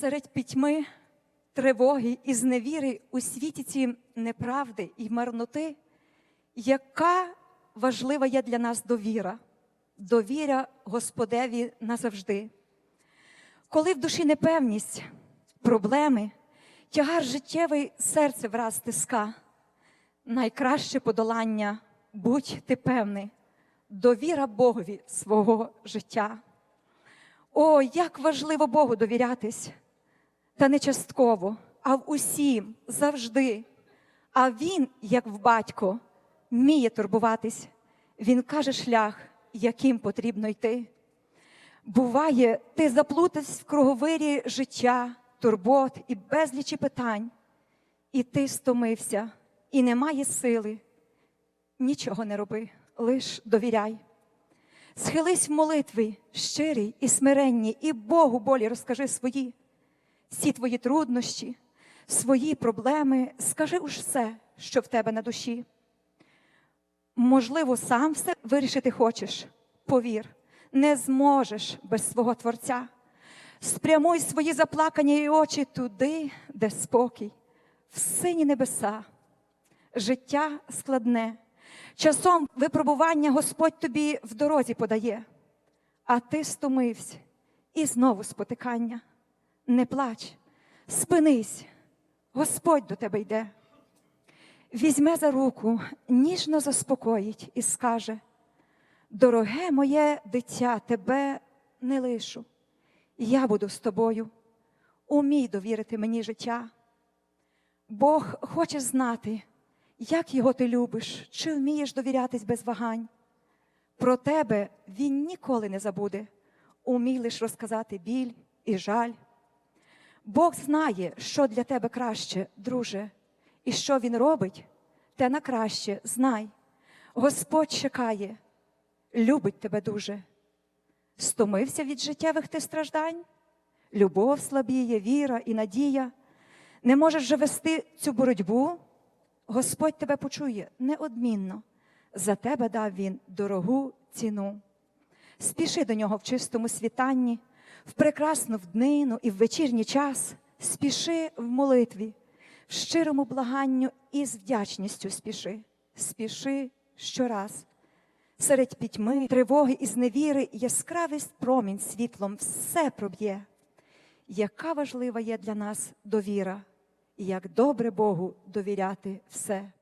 серед пітьми, тривоги і зневіри у світі ці неправди і марноти, яка важлива є для нас довіра, довіра Господеві назавжди. Коли в душі непевність, проблеми, тягар життєвий серце враз тиска, найкраще подолання будь ти певний, довіра Богові свого життя. О, як важливо Богу довірятись, та не частково, а в усім, завжди. А Він, як в батько, вміє турбуватись. Він каже шлях, яким потрібно йти. Буває, ти заплутався в круговирі життя, турбот і безлічі питань, і ти стомився, і немає сили. Нічого не роби, лиш довіряй. Схились в молитві, щирій і смиренні, і Богу болі розкажи свої, всі твої труднощі, свої проблеми, скажи уж все, що в тебе на душі. Можливо, сам все вирішити хочеш, повір, не зможеш без свого Творця. Спрямуй свої заплакані очі туди, де спокій, в сині небеса. Життя складне. Часом випробування Господь тобі в дорозі подає, а ти стомився і знову спотикання. Не плач, спинись, Господь до тебе йде. Візьме за руку, ніжно заспокоїть і скаже: Дороге моє дитя, тебе не лишу, я буду з тобою. Умій довірити мені життя. Бог хоче знати, як його ти любиш, чи вмієш довірятись без вагань. Про тебе він ніколи не забуде, умій лиш розказати біль і жаль. Бог знає, що для тебе краще, друже, і що він робить, те на краще знай. Господь чекає, любить тебе дуже. Стомився від життєвих ти страждань, любов слабіє, віра і надія. Не можеш же вести цю боротьбу. Господь тебе почує неодмінно. За тебе дав він дорогу ціну. Спіши до нього в чистому світанні, в прекрасну вднину і в вечірній час. Спіши в молитві, в щирому благанню і з вдячністю спіши, спіши щораз. Серед пітьми, тривоги і зневіри яскравий промінь світлом все проб'є. Яка важлива є для нас довіра, і як добре Богу довіряти все.